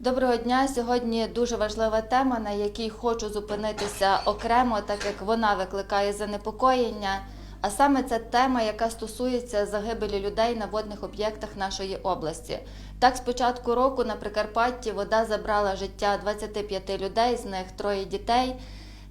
Доброго дня. Сьогодні дуже важлива тема, на якій хочу зупинитися окремо, так як вона викликає занепокоєння. А саме це тема, яка стосується загибелі людей на водних об'єктах нашої області. Так, з початку року на Прикарпатті вода забрала життя 25 людей, з них троє дітей.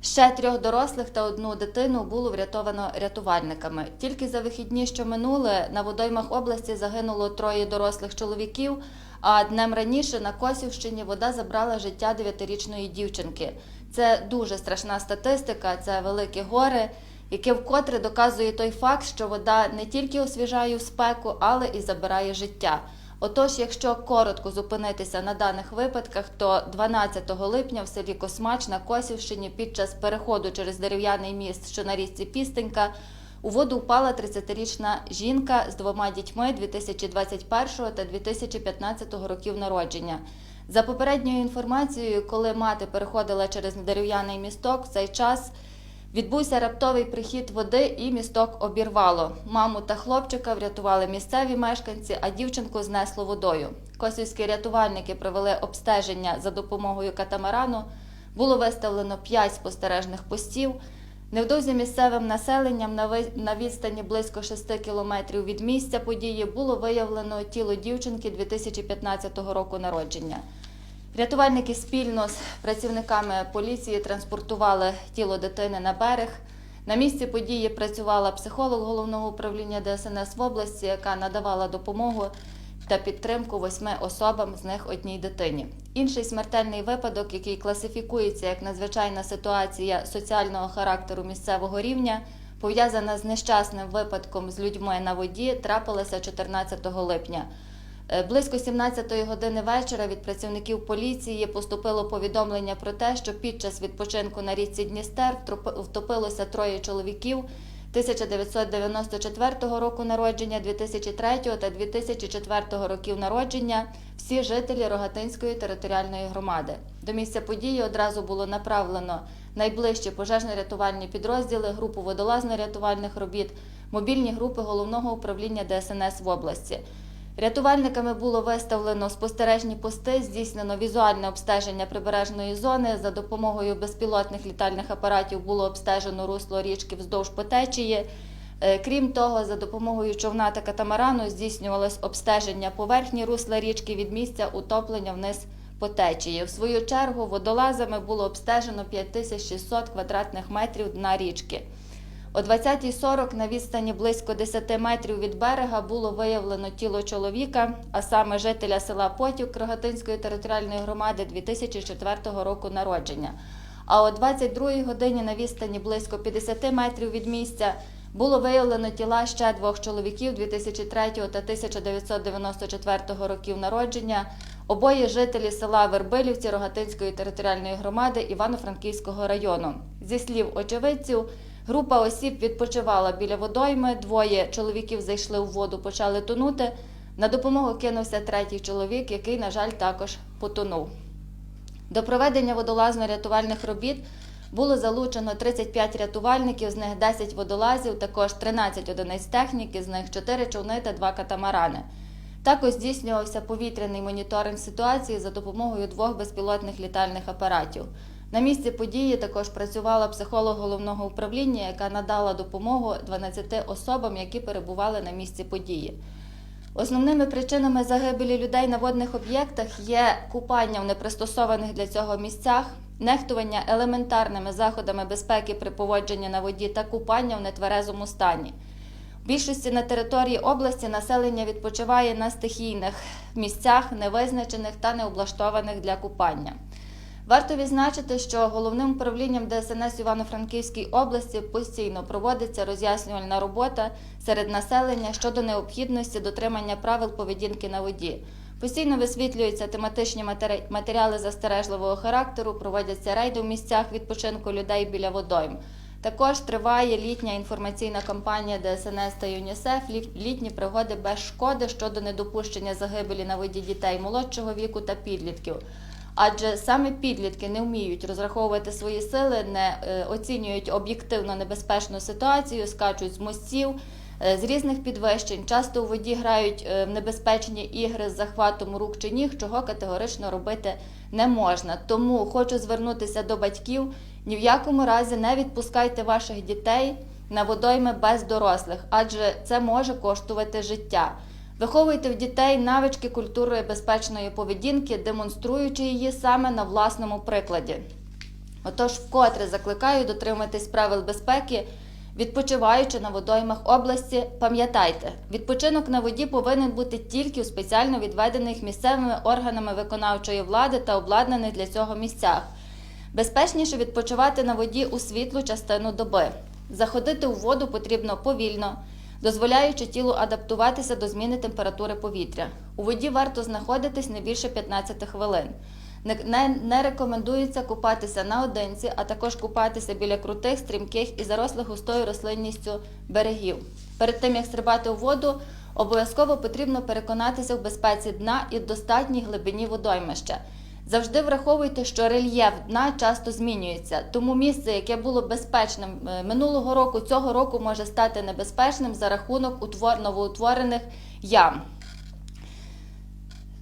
Ще трьох дорослих та одну дитину було врятовано рятувальниками. Тільки за вихідні, що минули, на водоймах області загинуло троє дорослих чоловіків. А днем раніше на Косівщині вода забрала життя дев'ятирічної дівчинки. Це дуже страшна статистика, це велике горе, яке вкотре доказує той факт, що вода не тільки освіжає в спеку, але і забирає життя. Отож, якщо коротко зупинитися на даних випадках, то 12 липня в селі Космач на Косівщині під час переходу через дерев'яний міст, що на річці Пістенька, у воду впала 30-річна жінка з двома дітьми 2021 та 2015 років народження. За попередньою інформацією, коли мати переходила через дерев'яний місток, в цей час відбувся раптовий прихід води і місток обірвало. Маму та хлопчика врятували місцеві мешканці, а дівчинку знесло водою. Косівські рятувальники провели обстеження за допомогою катамарану. Було виставлено 5 спостережних постів. Невдовзі місцевим населенням на відстані близько 6 кілометрів від місця події було виявлено тіло дівчинки 2015 року народження. Рятувальники спільно з працівниками поліції транспортували тіло дитини на берег. На місці події працювала психолог головного управління ДСНС в області, яка надавала допомогу та підтримку восьми особам, з них одній дитині. Інший смертельний випадок, який класифікується як надзвичайна ситуація соціального характеру місцевого рівня, пов'язана з нещасним випадком з людьми на воді, трапилася 14 липня. Е, Близько 17-ї години вечора від працівників поліції поступило повідомлення про те, що під час відпочинку на річці Дністер втопилося троє чоловіків 1994 року народження, 2003 та 2004 років народження, всі жителі Рогатинської територіальної громади. До місця події одразу було направлено найближчі пожежно-рятувальні підрозділи, групу водолазно-рятувальних робіт, мобільні групи головного управління ДСНС в області. Рятувальниками було виставлено спостережні пости, здійснено візуальне обстеження прибережної зони. За допомогою безпілотних літальних апаратів було обстежено русло річки вздовж по течії. Е, Крім того, за допомогою човна та катамарану здійснювалось обстеження поверхні русла річки від місця утоплення вниз по течії. В свою чергу водолазами було обстежено 5600 квадратних метрів дна річки. О 20.40 на відстані близько 10 метрів від берега було виявлено тіло чоловіка, а саме жителя села Потів Крогатинської територіальної громади 2004 року народження. А о 22 годині на відстані близько 50 метрів від місця було виявлено тіла ще двох чоловіків 2003 та 1994 років народження. Обоє жителі села Вербилівці Рогатинської територіальної громади Івано-Франківського району. Зі слів очевидців, група осіб відпочивала біля водойми. Двоє чоловіків зайшли у воду, почали тонути. На допомогу кинувся третій чоловік, який, на жаль, також потонув. До проведення водолазно-рятувальних робіт було залучено 35 рятувальників, з них 10 водолазів, також 13 одиниць техніки, з них 4 човни та 2 катамарани. Також здійснювався повітряний моніторинг ситуації за допомогою двох безпілотних літальних апаратів. На місці події також працювала психолог головного управління, яка надала допомогу 12 особам, які перебували на місці події. Основними причинами загибелі людей на водних об'єктах є купання в непристосованих для цього місцях, нехтування елементарними заходами безпеки при поводженні на воді та купання в нетверезому стані. В більшості на території області населення відпочиває на стихійних місцях, невизначених та необлаштованих для купання. Варто відзначити, що головним управлінням ДСНС Івано-Франківській області постійно проводиться роз'яснювальна робота серед населення щодо необхідності дотримання правил поведінки на воді. Постійно висвітлюються тематичні матеріали застережливого характеру, проводяться рейди в місцях відпочинку людей біля водойм. Також триває літня інформаційна кампанія ДСНС та ЮНІСЕФ літні пригоди без шкоди щодо недопущення загибелі на воді дітей молодшого віку та підлітків. Адже саме підлітки не вміють розраховувати свої сили, не е, оцінюють об'єктивно небезпечну ситуацію, скачуть з мостів, е, з різних підвищень. Часто у воді грають е, в небезпечні ігри з захватом рук чи ніг, чого категорично робити не можна. Тому хочу звернутися до батьків: ні в якому разі не відпускайте ваших дітей на водойми без дорослих, адже це може коштувати життя. Виховуйте в дітей навички культури безпечної поведінки, демонструючи її саме на власному прикладі. Отож, вкотре закликаю дотриматись правил безпеки, відпочиваючи на водоймах області. Пам'ятайте, відпочинок на воді повинен бути тільки у спеціально відведених місцевими органами виконавчої влади та обладнаних для цього місцях. Безпечніше відпочивати на воді у світлу частину доби. Заходити у воду потрібно повільно, дозволяючи тілу адаптуватися до зміни температури повітря. У воді варто знаходитись не більше 15 хвилин. Не, не, рекомендується купатися наодинці, а також купатися біля крутих, стрімких і зарослих густою рослинністю берегів. Перед тим як стрибати у воду, обов'язково потрібно переконатися в безпеці дна і достатній глибині водоймища. Завжди враховуйте, що рельєф дна часто змінюється, тому місце, яке було безпечним е, минулого року, цього року може стати небезпечним за рахунок утвор- новоутворених ям.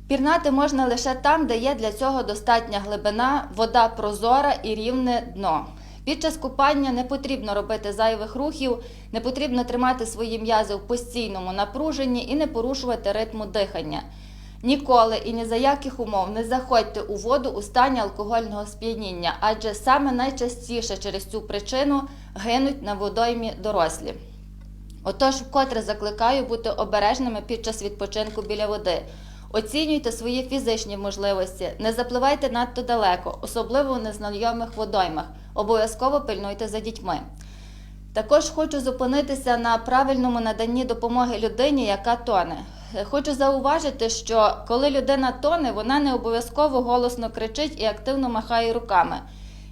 Пірнати можна лише там, де є для цього достатня глибина, вода прозора і рівне дно. Під час купання не потрібно робити зайвих рухів, не потрібно тримати свої м'язи в постійному напруженні і не порушувати ритму дихання. Ніколи і ні за яких умов не заходьте у воду у стані алкогольного сп'яніння, адже саме найчастіше через цю причину гинуть на водоймі дорослі. Отож, вкотре закликаю бути обережними під час відпочинку біля води. Оцінюйте свої фізичні можливості, не запливайте надто далеко, особливо у незнайомих водоймах. Обов'язково пильнуйте за дітьми. Також хочу зупинитися на правильному наданні допомоги людині, яка тоне. Хочу зауважити, що коли людина тоне, вона не обов'язково голосно кричить і активно махає руками.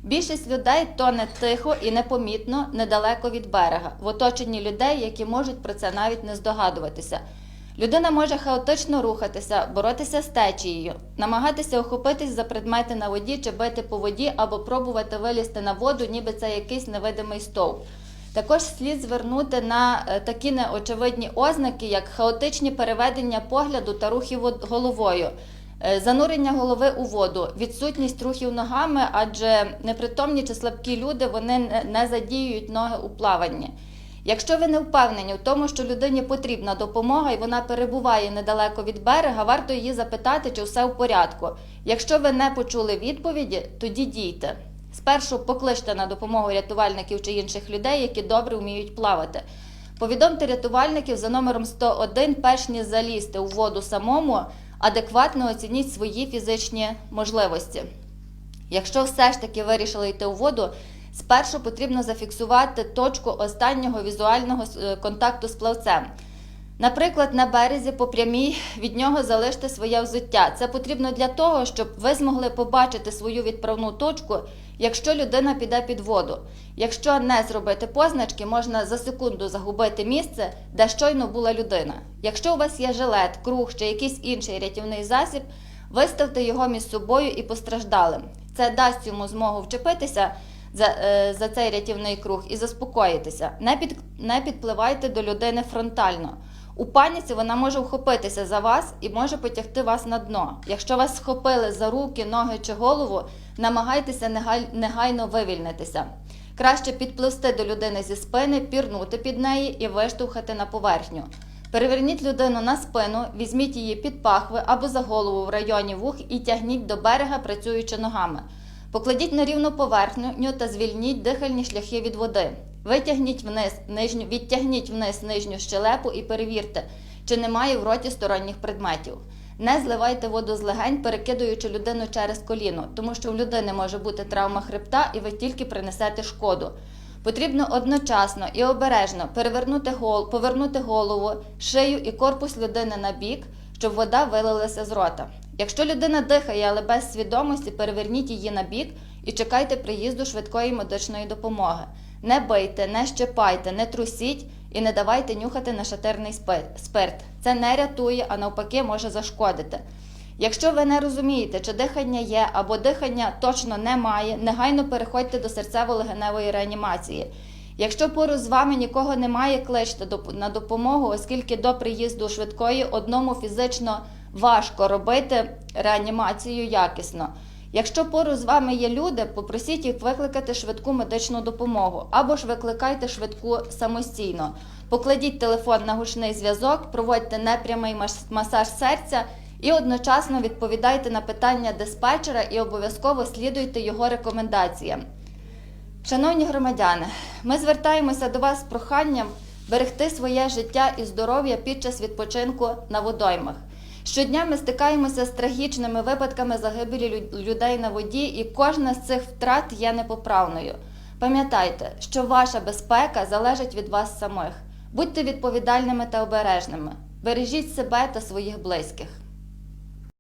Більшість людей тоне тихо і непомітно недалеко від берега, в оточенні людей, які можуть про це навіть не здогадуватися. Людина може хаотично рухатися, боротися з течією, намагатися охопитись за предмети на воді чи бити по воді або пробувати вилізти на воду, ніби це якийсь невидимий стовп. Також слід звернути на е, такі неочевидні ознаки, як хаотичні переведення погляду та рухи вод- головою, е, занурення голови у воду, відсутність рухів ногами, адже непритомні чи слабкі люди вони не задіюють ноги у плаванні. Якщо ви не впевнені в тому, що людині потрібна допомога і вона перебуває недалеко від берега, варто її запитати, чи все в порядку. Якщо ви не почули відповіді, тоді дійте. Спершу покличте на допомогу рятувальників чи інших людей, які добре вміють плавати. Повідомте рятувальників за номером 101, перш ніж залізти у воду самому, адекватно оцініть свої фізичні можливості. Якщо все ж таки вирішили йти у воду, спершу потрібно зафіксувати точку останнього візуального е, контакту з плавцем. Наприклад, на березі по прямій від нього залиште своє взуття. Це потрібно для того, щоб ви змогли побачити свою відправну точку, якщо людина піде під воду. Якщо не зробити позначки, можна за секунду загубити місце, де щойно була людина. Якщо у вас є жилет, круг чи якийсь інший рятівний засіб, виставте його між собою і постраждалим. Це дасть йому змогу вчепитися за, е, за цей рятівний круг і заспокоїтися. Не, під, не підпливайте до людини фронтально. У паніці вона може вхопитися за вас і може потягти вас на дно. Якщо вас схопили за руки, ноги чи голову, намагайтеся негайно вивільнитися. Краще підпливсти до людини зі спини, пірнути під неї і виштовхати на поверхню. Переверніть людину на спину, візьміть її під пахви або за голову в районі вух і тягніть до берега, працюючи ногами. Покладіть на рівну поверхню та звільніть дихальні шляхи від води. Витягніть вниз нижню, відтягніть вниз нижню щелепу і перевірте, чи немає в роті сторонніх предметів. Не зливайте воду з легень, перекидуючи людину через коліно, тому що в людини може бути травма хребта, і ви тільки принесете шкоду. Потрібно одночасно і обережно перевернути гол, повернути голову, шию і корпус людини на бік, щоб вода вилилася з рота. Якщо людина дихає, але без свідомості, переверніть її на бік і чекайте приїзду швидкої медичної допомоги. Не бийте, не щепайте, не трусіть і не давайте нюхати нашатирний спи- спирт. Це не рятує, а навпаки може зашкодити. Якщо ви не розумієте, чи дихання є або дихання точно немає, негайно переходьте до серцево-легеневої реанімації. Якщо поруч з вами нікого немає, кличте на допомогу, оскільки до приїзду швидкої одному фізично важко робити реанімацію якісно. Якщо поруч з вами є люди, попросіть їх викликати швидку медичну допомогу або ж викликайте швидку самостійно. Покладіть телефон на гучний зв'язок, проводьте непрямий масаж серця і одночасно відповідайте на питання диспетчера і обов'язково слідуйте його рекомендаціям. Шановні громадяни, ми звертаємося до вас з проханням берегти своє життя і здоров'я під час відпочинку на водоймах. Щодня ми стикаємося з трагічними випадками загибелі людей на воді, і кожна з цих втрат є непоправною. Пам'ятайте, що ваша безпека залежить від вас самих. Будьте відповідальними та обережними. Бережіть себе та своїх близьких.